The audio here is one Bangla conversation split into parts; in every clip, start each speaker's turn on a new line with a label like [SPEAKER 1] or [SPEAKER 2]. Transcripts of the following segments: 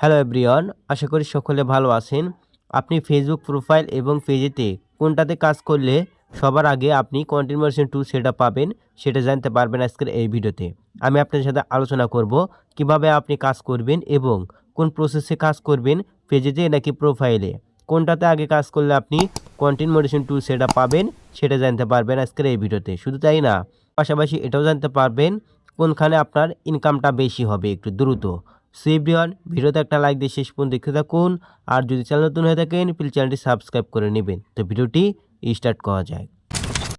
[SPEAKER 1] হ্যালো এভরিওয়ান, আশা করি সকলে ভালো আছেন। আপনি ফেসবুক প্রোফাইল এবং পেজেতে কোনটাতে কাজ করলে সবার আগে আপনি কন্টিনিউশন টু সেটা পাবেন, সেটা জানতে পারবেন আজকের এই ভিডিওতে। আমি আপনাদের সাথে আলোচনা করব কীভাবে আপনি কাজ করবেন এবং কোন প্রসেসে কাজ করবেন পেজেতে নাকি প্রোফাইলে কোনটাতে আগে কাজ করলে আপনি কন্টেন্ট মডিশন টু সেটা পাবেন, সেটা জানতে পারবেন আজকের এই ভিডিওতে। শুধু তাই না, পাশাপাশি এটাও জানতে পারবেন কোনখানে আপনার ইনকামটা বেশি হবে একটু দ্রুত। সো এভরিওয়ান, ভিডিওতে একটা লাইক দিয়ে শেষ পর্যন্ত দেখতে থাকুন। আর যদি চ্যানেল নতুন হয়ে থাকেন প্লিজ চ্যানেলটি সাবস্ক্রাইব করে নেবেন। তো ভিডিওটি স্টার্ট করা যায়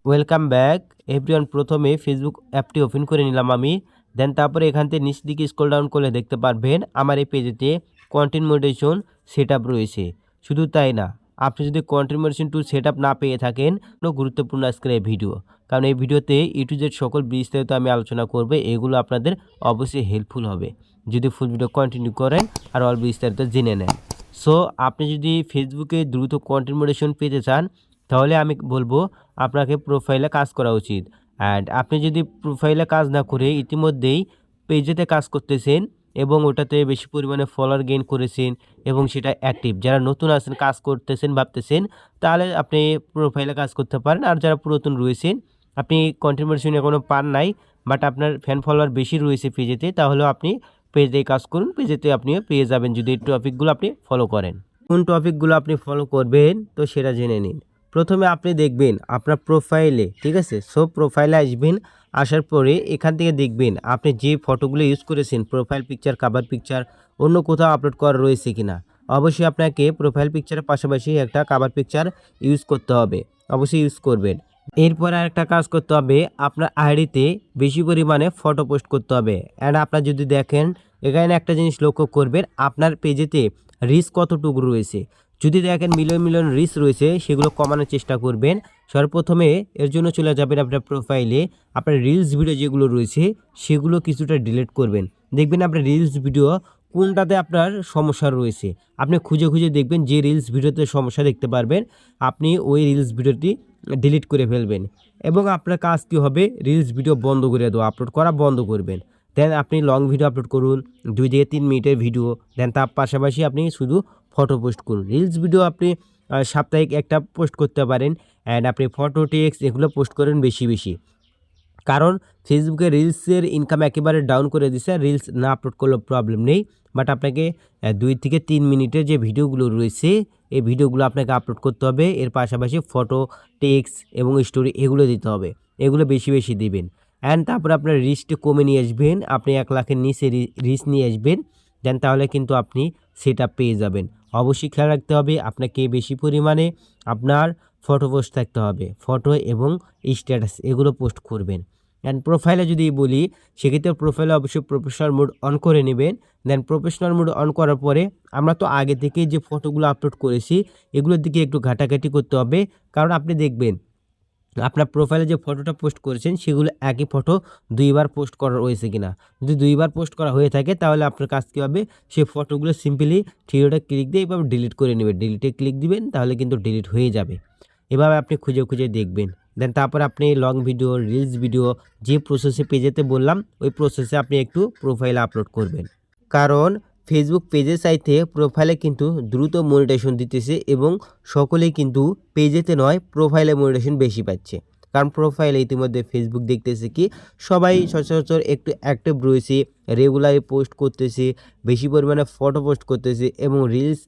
[SPEAKER 1] ওয়েলকাম ব্যাক এভরিওয়ান প্রথমে ফেসবুক অ্যাপটি ওপেন করে নিলাম আমি। দেন তারপরে এখান থেকে নিচ দিকে স্ক্রল ডাউন করলে দেখতে পারবেন, আমার এই পেজেতে কন্টেন্ট মোডেশন সেট রয়েছে। শুধু তাই না আপনি যদি কন্টেন্ট মডিটেশন টুল সেট না পেয়ে থাকেন, কোনো গুরুত্বপূর্ণ আজকের এই ভিডিও কারণ এই ভিডিওতে ই টু জেড সকল বিস্তারিত আমি আলোচনা করব, এগুলো আপনাদের অবশ্যই হেল্পফুল হবে। যদি ফুল ভিডিও কন্টিনিউ করেন আর অল বিস্তারিত জেনে নেন। সো আপনি যদি ফেসবুকে দ্রুত কন্টেন্ট মডিটেশন পেতে চান, তাহলে আমি বলব আপনাকে প্রোফাইলে কাজ করা উচিত। অ্যান্ড আপনি যদি প্রোফাইলে কাজ না করে ইতিমধ্যেই পেজেতে কাজ করতেছেন এবং ওটাতে বেশি পরিমাণে ফলোয়ার গেইন করেছেন এবং সেটা অ্যাক্টিভ যারা নতুন আছেন, কাজ করতেছেন, ভাবতেছেন, তাহলে আপনি প্রোফাইলে কাজ করতে পারেন। আর যারা পুরাতন রয়েছেন, আপনি কন্ট্রিবিউশন এখনও পান নাই বাট আপনার ফ্যান ফলোয়ার বেশি রয়েছে পেজেতে তাহলেও আপনি পেজে কাজ করুন। পেজেতে আপনিও পেয়ে যাবেন। যদি এই টপিকগুলো আপনি ফলো করেন। কোন টপিকগুলো আপনি ফলো করবেন, তো সেটা জেনে নিন। প্রথমে আপনি দেখবেন আপনার প্রোফাইলে ঠিক আছে? সব প্রোফাইলে আসবেন, আসার পরে এখান থেকে দেখবেন আপনি যে ফটোগুলো ইউজ করেছেন প্রোফাইল পিকচার কাভার পিকচার অন্য কোথাও আপলোড করা রয়েছে কিনা, অবশ্যই আপনাকে প্রোফাইল পিকচারের পাশাপাশি একটা কাভার পিকচার ইউজ করতে হবে, অবশ্যই ইউজ করবেন। এরপর আরেকটা কাজ করতে হবে, আপনার আইডিতে বেশি পরিমাণে ফটো পোস্ট করতে হবে অ্যান্ড আপনার যদি দেখেন, এখানে একটা জিনিস লক্ষ্য করবেন, আপনার পেজেতে রিস্ক কতটুকু রয়েছে যদি দেখেন মিলিয়ন মিলিয়ন রিস্ক রয়েছে, সেগুলো কমানোর চেষ্টা করবেন। সর্বপ্রথমে এর জন্য চলে যাবেন আপনার প্রোফাইলে আপনার রিলস ভিডিও যেগুলো রয়েছে, সেগুলো কিছুটা ডিলিট করবেন। দেখবেন আপনার রিলস ভিডিও কোনটাতে আপনার সমস্যা রয়েছে। আপনি খুঁজে খুঁজে দেখবেন যে রিলস ভিডিওতে সমস্যা দেখতে পারবেন। আপনি ওই রিলস ভিডিওটি ডিলিট করে ফেলবেন। এবং আপনার কাজ কী হবে? রিলস ভিডিও বন্ধ করে দেওয়া আপলোড করা বন্ধ করবেন। দেন আপনি লং ভিডিও আপলোড করুন, দুই থেকে তিন মিনিটের ভিডিও দেন তার পাশাপাশি আপনি শুধু ফটো পোস্ট করুন। রিলস ভিডিও আপনি সাপ্তাহিক একটা পোস্ট করতে পারেন অ্যান্ড আপনি ফটো টেক্সট এগুলো পোস্ট করেন বেশি বেশি। কারণ ফেসবুকে রিলসের ইনকাম একেবারে ডাউন করে দিছে রিলস না আপলোড করলেও প্রবলেম নেই। বাট আপনাকে দুই থেকে তিন মিনিটের যে ভিডিওগুলো রয়েছে, এই ভিডিওগুলো আপনাকে আপলোড করতে হবে। এর পাশাপাশি ফটো টেক্স এবং স্টোরি এগুলো দিতে হবে। এগুলো বেশি বেশি দিবেন। অ্যান্ড তারপরে আপনার রিস্কটা কমে নিয়ে আসবেন। আপনি এক লাখের নিচে রিস্ক নিয়ে আসবেন। দেন তাহলে কিন্তু আপনি সেটা পেয়ে যাবেন। অবশ্যই খেয়াল রাখতে হবে আপনাকে বেশি পরিমাণে আপনার ফটো পোস্ট থাকতে হবে। ফটো এবং স্ট্যাটাস এগুলো পোস্ট করবেন। অ্যান্ড প্রোফাইলে যদি বলি, সেক্ষেত্রে প্রোফাইলে অবশ্যই প্রফেশনাল মুড অন করে নেবেন। দেন প্রফেশনাল মুড অন করার পরে আমরা তো আগে থেকে যে ফটোগুলো আপলোড করেছি, এগুলোর দিকে একটু ঘাটাঘাটি করতে হবে। কারণ আপনি দেখবেন আপনার প্রোফাইলে যে ফটোটা পোস্ট করেছেন, সেগুলো একই ফটো দুইবার পোস্ট করা রয়েছে কিনা? যদি দুইবার পোস্ট করা হয়ে থাকে, তাহলে আপনার কাজ কী হবে? সেই ফটোগুলো সিম্পলি থ্রিওটা ক্লিক দিয়ে এভাবে ডিলিট করে নেবেন। ডিলিটে ক্লিক দিবেন, তাহলে কিন্তু ডিলিট হয়ে যাবে। এভাবে আপনি খুঁজে খুঁজে দেখবেন। দেন তারপর আপনি লং ভিডিও রিলস ভিডিও যে প্রসেসে পেজেতে বললাম, ওই প্রসেসে আপনি একটু প্রোফাইলে আপলোড করবেন। কারণ ফেসবুক পেজের চাইতে প্রোফাইলে কিন্তু দ্রুত মনিটেশন দিতেছে এবং সকলেই কিন্তু পেজেতে নয় প্রোফাইলে মনিটেশন বেশি পাচ্ছে। কারণ প্রোফাইলে ইতিমধ্যে ফেসবুক দেখতেছে কি, সবাই সচরাচর একটু অ্যাক্টিভ রয়েছে রেগুলারলি পোস্ট করতেছে, বেশি পরিমাণে ফটো পোস্ট করতেছে এবং রিলস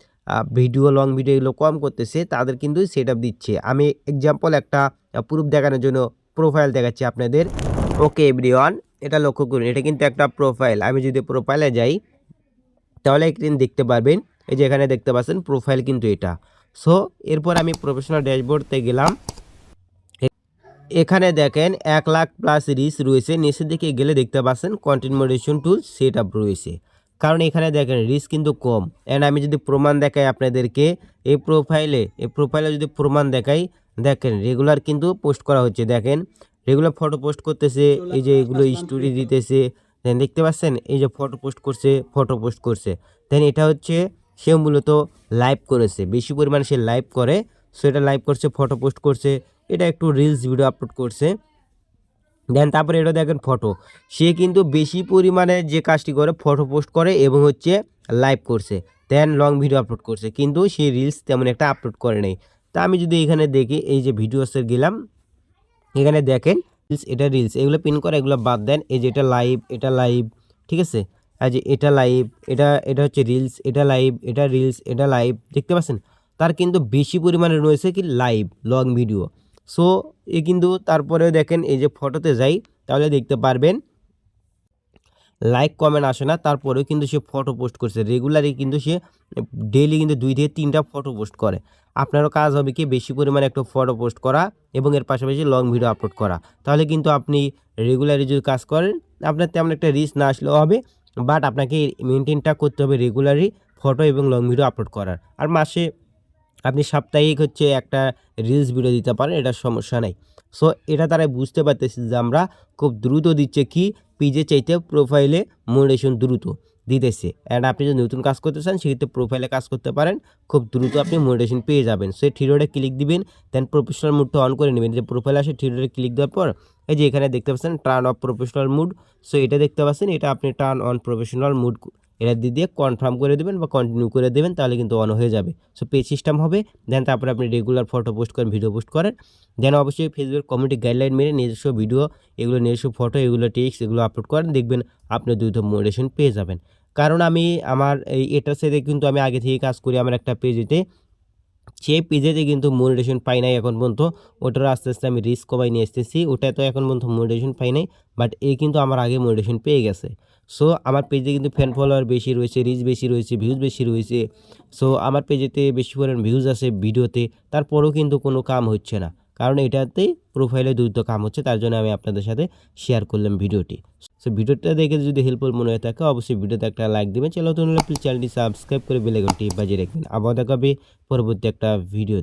[SPEAKER 1] ভিডিও লং ভিডিও এগুলো কম করতেছে, তাদের কিন্তু সেট দিচ্ছে। আমি এক্সাম্পল একটা প্রুফ দেখানোর জন্য প্রোফাইল দেখাচ্ছি আপনাদের। ওকে এভরিওয়ান এটা লক্ষ্য করুন, এটা কিন্তু একটা প্রোফাইল আমি যদি প্রোফাইলে যাই তাহলে একদিন দেখতে পারবেন। এই যে এখানে দেখতে পাচ্ছেন প্রোফাইল কিন্তু এটা। সো এরপর আমি প্রফেশনাল ড্যাশবোর্ডতে গেলাম। এখানে দেখেন এক লাখ প্লাস রিস রয়েছে। নিচের দিকে গেলে দেখতে পাচ্ছেন content moderation tool set up রয়েছে। কারণ এখানে দেখেন রিস্ক কিন্তু কম। অ্যান্ড আমি যদি প্রমাণ দেখাই আপনাদেরকে, এই প্রোফাইলে এই প্রোফাইলে যদি প্রমাণ দেখাই, দেখেন রেগুলার কিন্তু পোস্ট করা হচ্ছে। দেখেন রেগুলার ফটো পোস্ট করতেছে, এই যে এগুলো স্টোরি দিতেছে। দেন দেখতে পাচ্ছেন, এই যে ফটো পোস্ট করছে ফটো পোস্ট করছে। দেন এটা হচ্ছে, সে মূলত লাইভ করেছে। বেশি পরিমাণে সে লাইভ করে সো এটা লাইভ করছে ফটো পোস্ট করছে। এটা একটু রিলস ভিডিও আপলোড করছে। দেন তারপরে এটা দেখেন ফটো সে কিন্তু বেশি পরিমাণে যে কাজটি করে ফটো পোস্ট করে এবং হচ্ছে লাইভ করছে। দেন লং ভিডিও আপলোড করছে। কিন্তু সে রিলস তেমন একটা আপলোড করে নাই। তা আমি যদি এখানে দেখি, এই যে ভিডিওসে গেলাম, এখানে দেখেন রিলস এটা রিলস এগুলো পিন করে, এগুলো বাদ দেন। এই যে এটা লাইভ এটা লাইভ ঠিক আছে? আর যে এটা লাইভ এটা এটা হচ্ছে রিলস এটা লাইভ এটা রিলস এটা লাইভ দেখতে পাচ্ছেন? তার কিন্তু বেশি পরিমাণে রয়েছে কি লাইভ লং ভিডিও সো এ কিন্তু তারপরেও দেখেন, এই যে ফটোতে যাই, তাহলে দেখতে পারবেন লাইক কমেন্ট আসে না, তারপরেও কিন্তু সে ফটো পোস্ট করছে। রেগুলারই কিন্তু সে ডেইলি কিন্তু দুই থেকে তিনটা ফটো পোস্ট করে। আপনারও কাজ হবে কি বেশি পরিমাণে একটু ফটো পোস্ট করা এবং এর পাশাপাশি লং ভিডিও আপলোড করা। তাহলে কিন্তু আপনি রেগুলারই যদি কাজ করেন, আপনার তেমন একটা রিস্ক না আসলেও হবে বাট আপনাকে মেনটেনটা করতে হবে রেগুলারই ফটো এবং লং ভিডিও আপলোড করার। আর মাসে আপনি সাপ্তাহিক হচ্ছে একটা রিলস ভিডিও দিতে পারেন, এটা সমস্যা নেই। সো এটা তারা বুঝতে পারতেছি যে আমরা খুব দ্রুত দিচ্ছে কি পিজে চাইতে প্রোফাইলে মোডেশন দ্রুত দিতেছে। অ্যান্ড আপনি যদি নতুন কাজ করতে চান, সেক্ষেত্রে প্রোফাইলে কাজ করতে পারেন। খুব দ্রুত আপনি মোডেশন পেয়ে যাবেন। সে থিরোডে ক্লিক দিবেন দেন প্রফেশনাল মুডটা অন করে নেবেন। যে প্রোফাইলে আসে থিরোডে ক্লিক দেওয়ার পর, এই যে এখানে দেখতে পাচ্ছেন turn off professional mode so এটা দেখতে পাচ্ছেন, এটা আপনি টার্ন অন প্রফেশনাল মুড এটা দিয়ে দিয়ে কনফার্ম করে দেবেন বা কন্টিনিউ করে দেবেন, তাহলে কিন্তু অন হয়ে যাবে। সো পে সিস্টেম হবে দেন তারপরে আপনি রেগুলার ফটো পোস্ট করেন ভিডিও পোস্ট করেন। দেন অবশ্যই ফেসবুক কমিউনিটি গাইডলাইন মেনে নিজস্ব ভিডিও এগুলো নিজস্ব ফটো এগুলো টেক্সট এগুলো আপলোড করেন, দেখবেন আপনি দ্রুত মোটিভেশন পেয়ে যাবেন। কারণ আমি আমার এই এটার সাথে কিন্তু আমি আগে থেকে কাজ করি, আমার একটা পেজেতে সেই পেজেতে কিন্তু মোটিভেশন পাই নাই এখন পর্যন্ত ওটার আস্তে আস্তে আমি রিস্ক কমাই নিয়ে এসতেছি ওটা তো এখন পর্যন্ত মোটিভেশন পাই নাই বাট এ কিন্তু আমার আগে মোটিভেশন পেয়ে গেছে। সো আমার পেজে কিন্তু ফ্যান ফলোয়ার বেশি রয়েছে রিচ বেশি রয়েছে ভিউজ বেশি রয়েছে। সো আমার পেজেতে বেশি পরিমাণ ভিউজ আছে ভিডিওতে, তারপরেও কিন্তু কোনো কাম হচ্ছে না। কারণ এটাতেই প্রোফাইলে দ্রুত কাম হচ্ছে, তার জন্য আমি আপনাদের সাথে শেয়ার করলাম ভিডিওটি। সো ভিডিওটা দেখে যদি হেল্পফুল মনে হয়ে থাকে, অবশ্যই ভিডিওতে একটা লাইক দেবেন। চ্যানেল তো প্লিজ চ্যানেলটি সাবস্ক্রাইব করে বেলাইকনটি বাজিয়ে রাখবেন। আবার দেখাবে পরবর্তী একটা ভিডিও